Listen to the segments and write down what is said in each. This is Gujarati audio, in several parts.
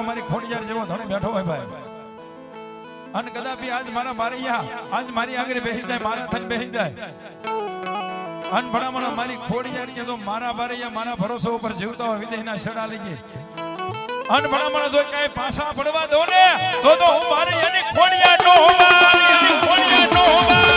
બાપા મારી ખોડિયાર જેવો ધણી બેઠો હોય ભાઈ. અને કદાપી આજ મારા મારૈયા, આજ મારી આગળ બેસી જાય, મારા થઈને બેસી જાય. અન ભણામણા મારી ખોડિયાર કે તો મારા બારૈયા મારા ભરોસો ઉપર જીવતા હોય વિદેશના છડા લઈ અન ભણામણા જો કઈ પાછા પડવા દો ને, તો તો હું મારી એની ખોડિયાર નો હોવા ખોડિયાર નો હોવા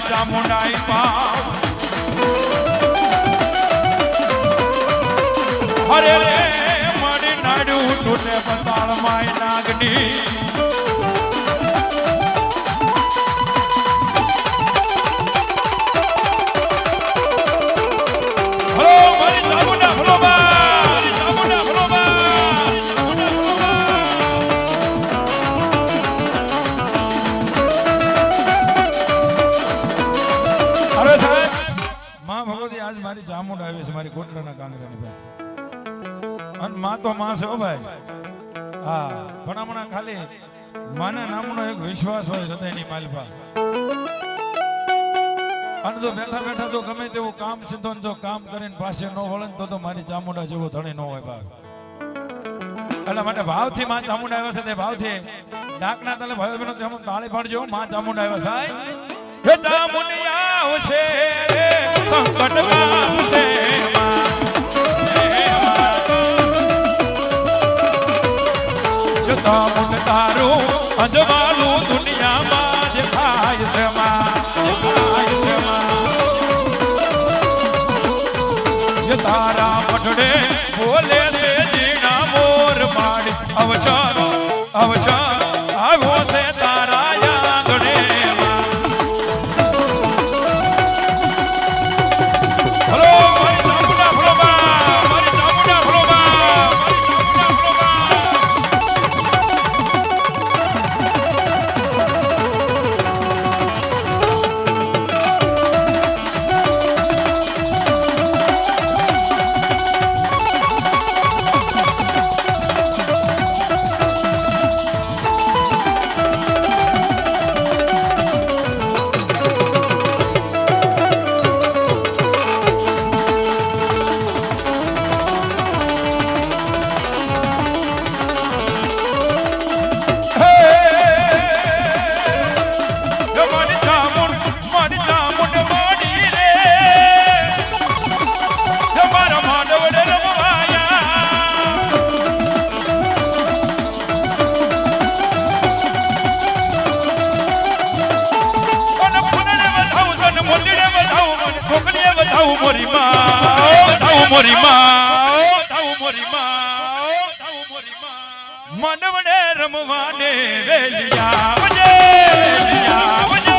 ફરજે મારી ચામુંડા ઈ પાવ હરે રે મારી નાડું તૂટે પતાળ માય નાગની મારી કોટડાના કાંગરાની ભાઈ અને માં તો માં છે ભાઈ. હા પણ હમણાં ખાલી. માના નામનો એક વિશ્વાસ હોય હૃદયની માલપા. અને જો બેઠા બેઠા જો ગમે તેવું કામ સીધો જો કામ કરીને પાસે ન વળે તો તો મારી ચામુંડા જેવો ધણી ન હોય ભાગ એટલા માટે ભાવથી માં ચામુંડા આવ્યા છે તે ભાવથી. ડાકના તલે ભાઈ બહેનો તાળી પાડજો, માં ચામુંડા આવ્યા સાહેબ ચામુંડિયા! આવશે સંકટ આવશે જો ચામુંડ તારું અંજવાલું દુનિયામાં માં દેખાય છે માં. જે તારા પટડે બોલે છે જીણા મોર માડી અવસર વધાવું મોરી માં વધાવું મોરી માં વધાવું મોરી માં વધાવું મોરી માં. માંડવડે રમવાને વેલિયા આવજે વેલિયા આવજે.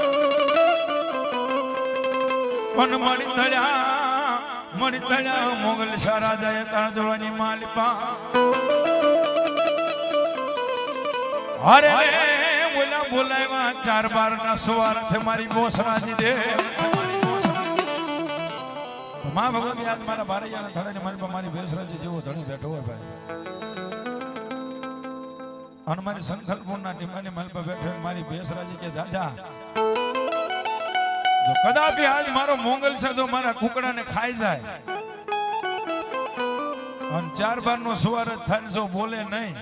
પણ મળી તળ્યા મળી તળ્યા મોગલ સારા જાય તાર જોવાની માલપા. અરે બોલા બોલાવ્યા ચાર બાર ના સ્વાર્થ મારી બોસરાજી દે મા ભગવાન યાદ મારા બારૈયાના ધડાની મારી માલપા મારી બેસરાજી જેવો ધણી બેઠો હોય ભાઈ. અને મારી સંકલ્પોના ટીમાની પાસે બેઠો મારી બેસરાજી કે જો કદાપી આજ મારો મોંગલ છે જો મારા કુકડાને ખાઈ જાય. અને ચાર બાર નો સુવાર જ થાય જો બોલે નહીં.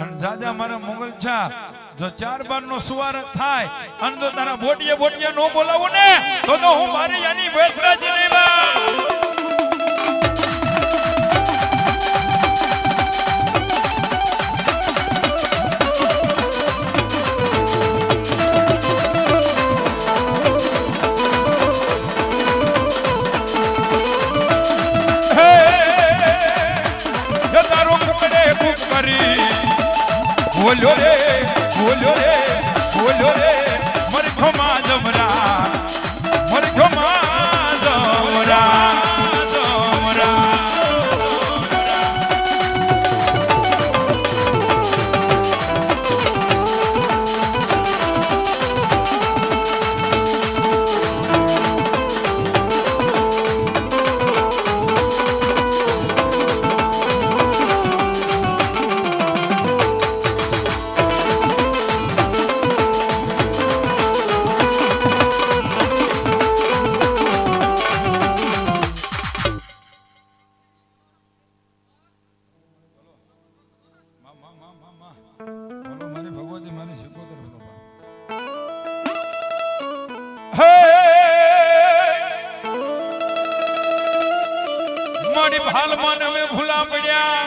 અને જાજા મારા મોંગલ છા, જો ચાર બાર નો સુવાર થાય, અને જો તારા બોટીએ બોટીએ નો બોલાવું ને, તો તો હું મારી યાની બેસરાજી નહીં બોલ્યો રે બોલ્યો રે બોલ્યો રે મર ઘોમા જમરા. ને અમે ભૂલા પડ્યા.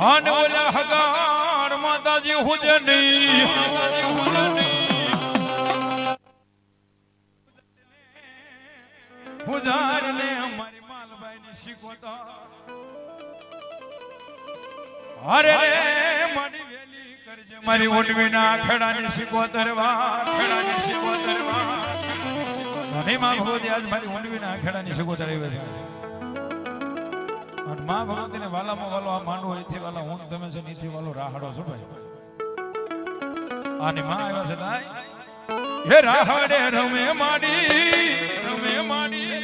હાન બોલ્યા હગાડ માતાજી હુજની હુજારને અમારી માલબાઈની શીખવતા. અરે મારી વેલી કરજે, મારી ઓડવીના ખેડાની સિકોતર વા ખેડાની શીખવા વા ધણી માં ભગવતી આજ મારી ઓડવીના આખેડાની સિકોતર આવી છે. અને માં ભગવતીને વાલામાં વાલો આ માંડવો એથી વાલા હું તમે છો ને વાલો રાહડો છો. ભાઈ આની માં આવ્યા છે દાય હે રાહડે રમે માડી રમે માડી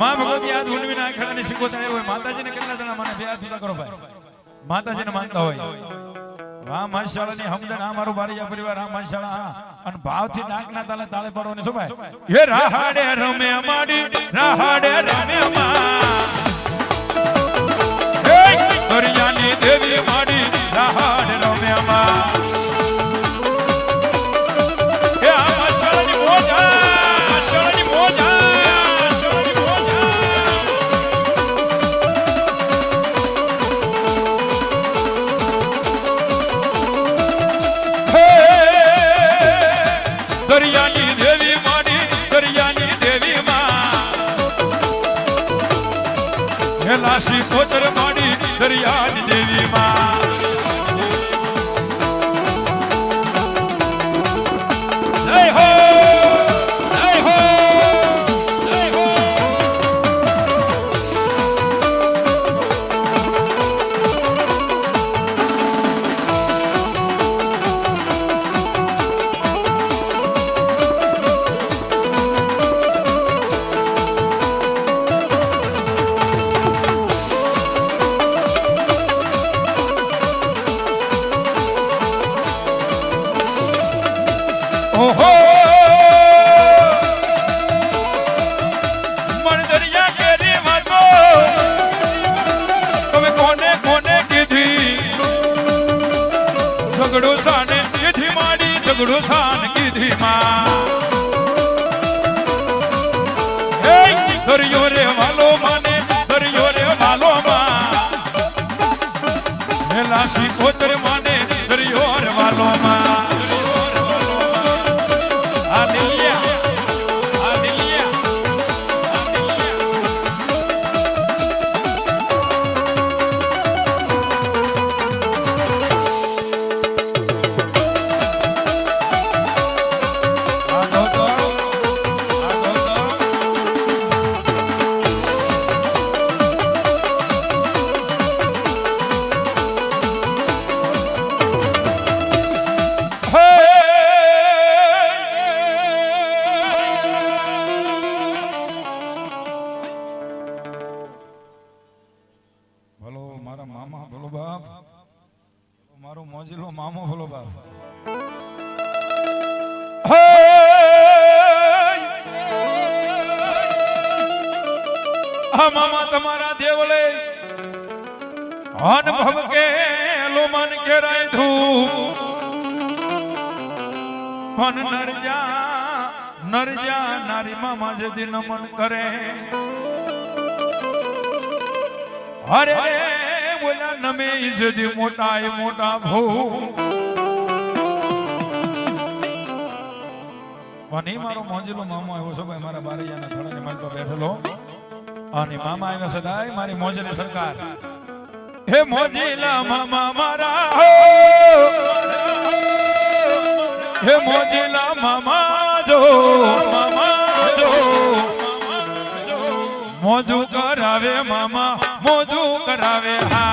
માં ભગવતી આજ ઉંડવી ના ખેડાની શીખો થાય હોય. માતાજીને કેટલા જણા મને? બે હાથ કરો ભાઈ. માતાજીને માનતા હોય. રામ માશાળાની હમદન આ મારું બારીયા પરિવાર રામ માશાળા હા અને ભાવથી નાકના તાલે હે રાહાડે રમે માડી રાહાડે રમે મા હે દરિયાની દેવી માડી, રાહાડે રમે મા ઝઘડો સાન કીધી માં ધૂપ. પણ નરજા નરજા નારી મામા જદી નમન કરે. અરે બોલા નમે જદી મોટા એ મોટા ભૂ અને મારો મોંજલો મામો આવ્યો છે ભાઈ, મારા બારૈયાના થડાને મારી બેઠેલો. અને મામા આવ્યા સદાય મારી મોંજલી સરકાર. હે મોજીલા મામા મારા. હો હે મોજીલા મામા જો મામા જો. મોજુ કરાવે મામા મોજુ કરાવે હા.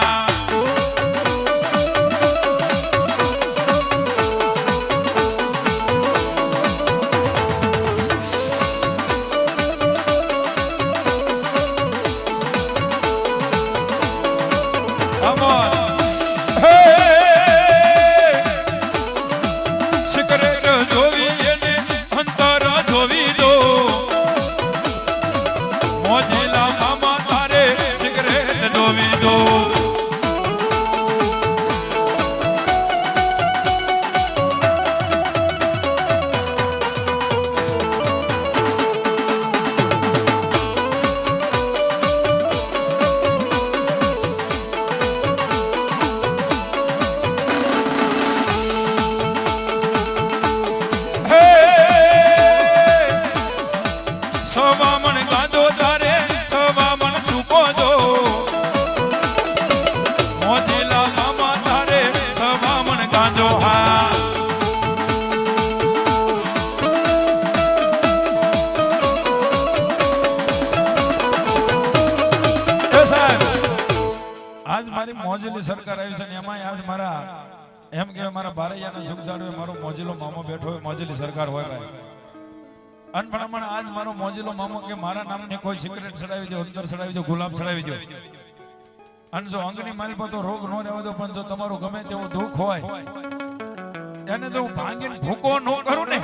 આજ મારી મોજેલી સરકાર આવી છે ને એમાંય આજ મારા, એમ કે મારા ભારૈયાના સુખ જાળવે મારો મોજેલો મામો બેઠો હોય, મોજેલી સરકાર હોય ભાઈ. અનપણામણ આજ મારો મોજેલો મામો કે મારા નામને કોઈ સિગરેટ ચડાવી દો અંદર ચડાવી દો, ગુલાબ ચડાવી દો. અને જો અંગની મારી તો રોગ ન રહેવા દો, પણ જો તમારું ગમે તેવું દુઃખ હોય, એને જો હું ભાંગીને ભૂકો ન કરું ને,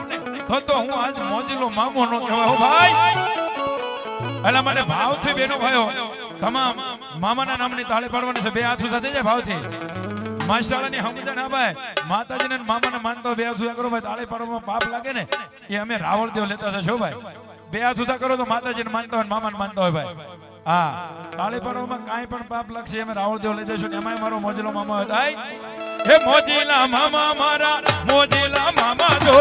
તો તો હું આજ મોજેલો મામો નો કહેવાય. ભાઈ. એટલે મને ભાવથી બેનો ભાઈઓ તમામ મામાના નામની તાળી પાડવાની છે બે હાથ સુધી થઈ જાય ભાવથી માશાળાની સમજણ ના ભાઈ માતાજીને અને મામાને માનતો બે હાથ સુધી કરો ભાઈ તાળી પાડવામાં પાપ લાગે ને એ અમે રાવળ દેવ લેતા થશો ભાઈ બે હાથ સુધી કરો તો માતાજીને માનતો હોય મામાને માનતો હોય ભાઈ હા તાળી પાડવામાં કાંઈ પણ પાપ લાગશે અમે રાવળ દેવ લઈ જશું ને એમાંય મારો મોજીલો મામા હોય હે મોજીલા મામા મારા મોજીલા મામા જો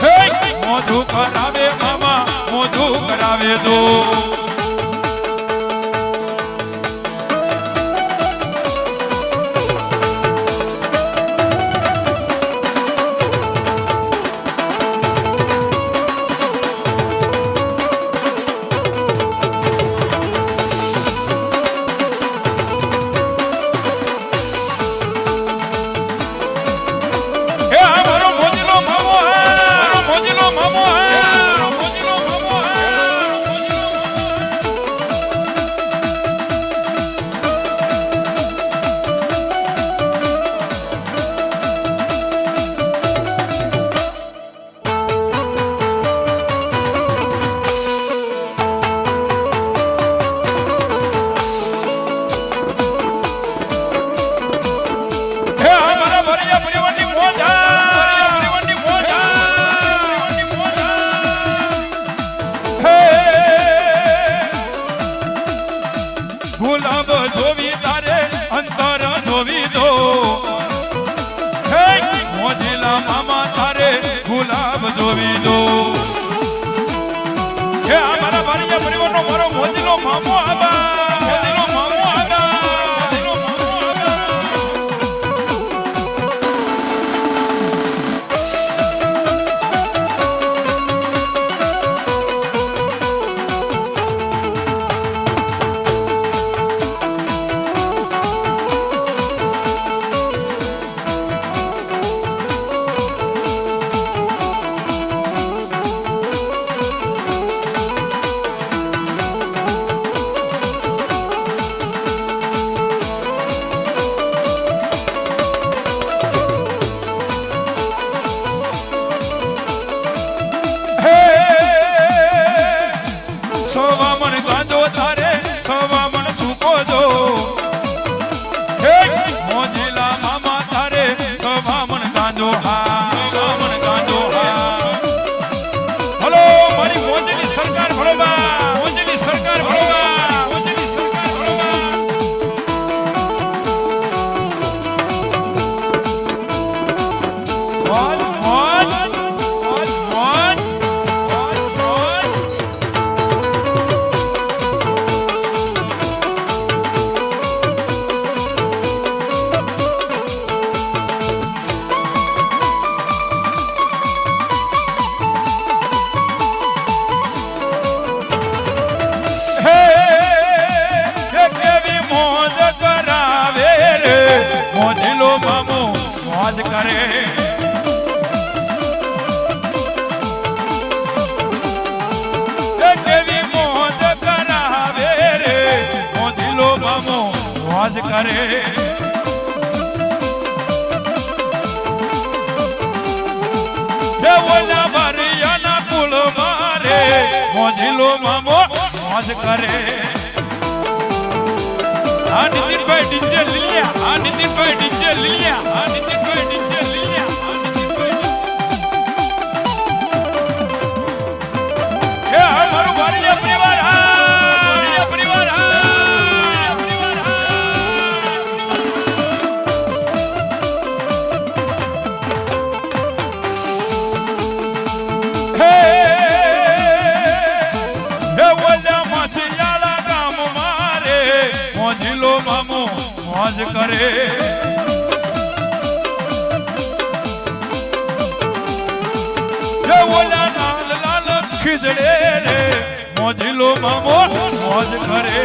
હે મોઢું કરાવે મામા મોઢું કરાવે દો હે કેવી મોજ કરાવે રે મોજલો મામો મોજ કરે. ઓલા ભરિયાના કુળ મારે મોજીલો મામો મોજ કરે. આ નીતિનભાઈ ડીજે લીલિયા આ નીતિનભાઈ ડીજે લીલિયા આ નીતિનભાઈ ડીજે મોજ કરે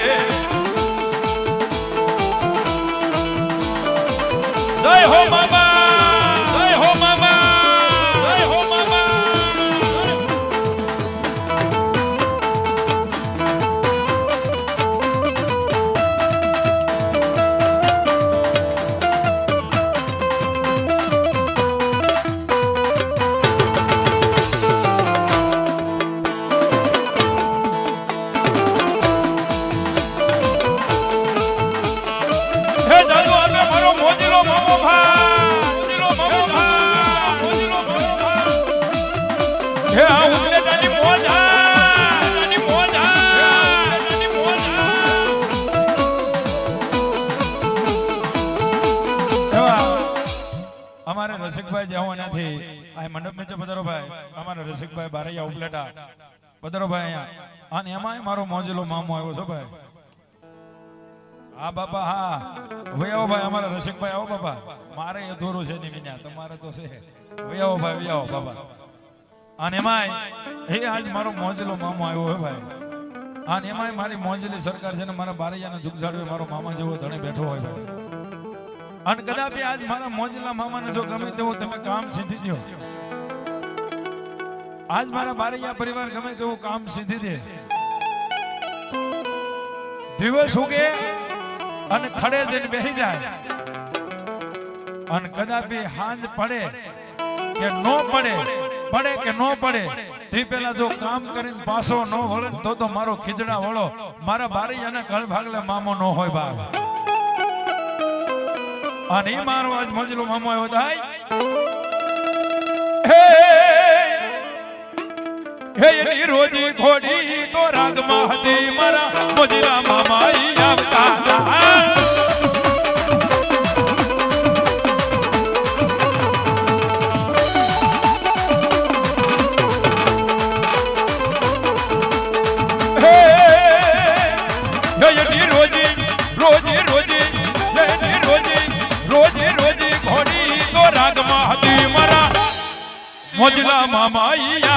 જય હો મામા. રસિકભાઈ જવાનાથી આ મંડપ નીચે પધારો ભાઈ અમારા રસિકભાઈ બારૈયા ઉપલેટા. પધારો અહીંયા. અને એમાંય મારો મોજેલો મામો આવ્યો છો ભાઈ. હા, બાપા, હા. ભાઈ આવો ભાઈ, અમારા રસિકભાઈ, આવો બાપા. મારે અધૂરું છે નહીં વિના તમારે તો છે. ભાઈ આવો ભાઈ આવો, બાપા. અને એમાંય હે આજ મારો મોજેલો મામો આવ્યો હે ભાઈ. અને એમાંય મારી મોજેલી સરકાર છે ને, મારા બારૈયાના ઝુકઝાડવે મારો મામા જેવો ધણે બેઠો હોય ભાઈ. અને કદાપી આજ મારા મોજલા મામાને જો ગમે તેવું તમે કામ સીધી દો આજ મારા બારૈયા પરિવાર ગમે તેવું કામ સીધી દે. દિવસ ઉગે અને ખડે જઈને બેસી જાય. અને કદાપી હાંજ પડે કે નો પડે પડે કે નો પડે, તે પેલા જો કામ કરીને પાછો ન વળે તો તો મારો ખીજડા વળો. મારા બારૈયાના કળ ભાગલે મામો નો હોય બાપ. અને મારો આજ મજલો મામો થાય હે એની રોજી ઘોડી તો રાગમાં હતી મારા મોજીલા મામા હતી